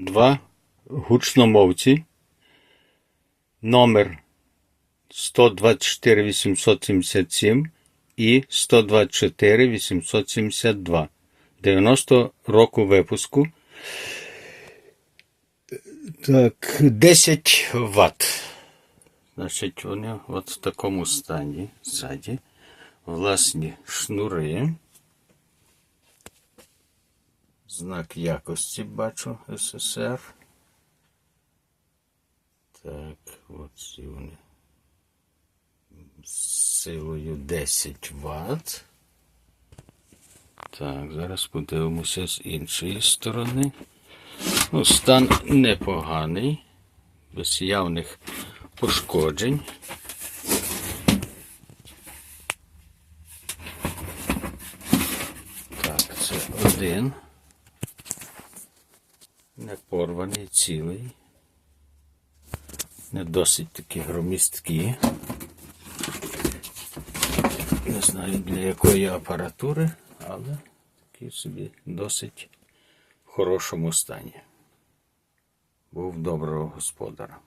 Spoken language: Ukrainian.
Два гучномовці. Номер 124 877 і 124 872. 90 року випуску. Так, 10 Вт. Значить, вони от в такому стані ззаді. Власні шнури. Знак якості бачу СССР. Так, от ці вони. Силою 10 Вт. Так, зараз подивимося з іншої сторони. Ну, стан непоганий, без явних пошкоджень. Так, це один. Не порваний, цілий. Не досить такі громісткі. Не знаю для якої апаратури, але такий собі досить в хорошому стані. Був доброго господара.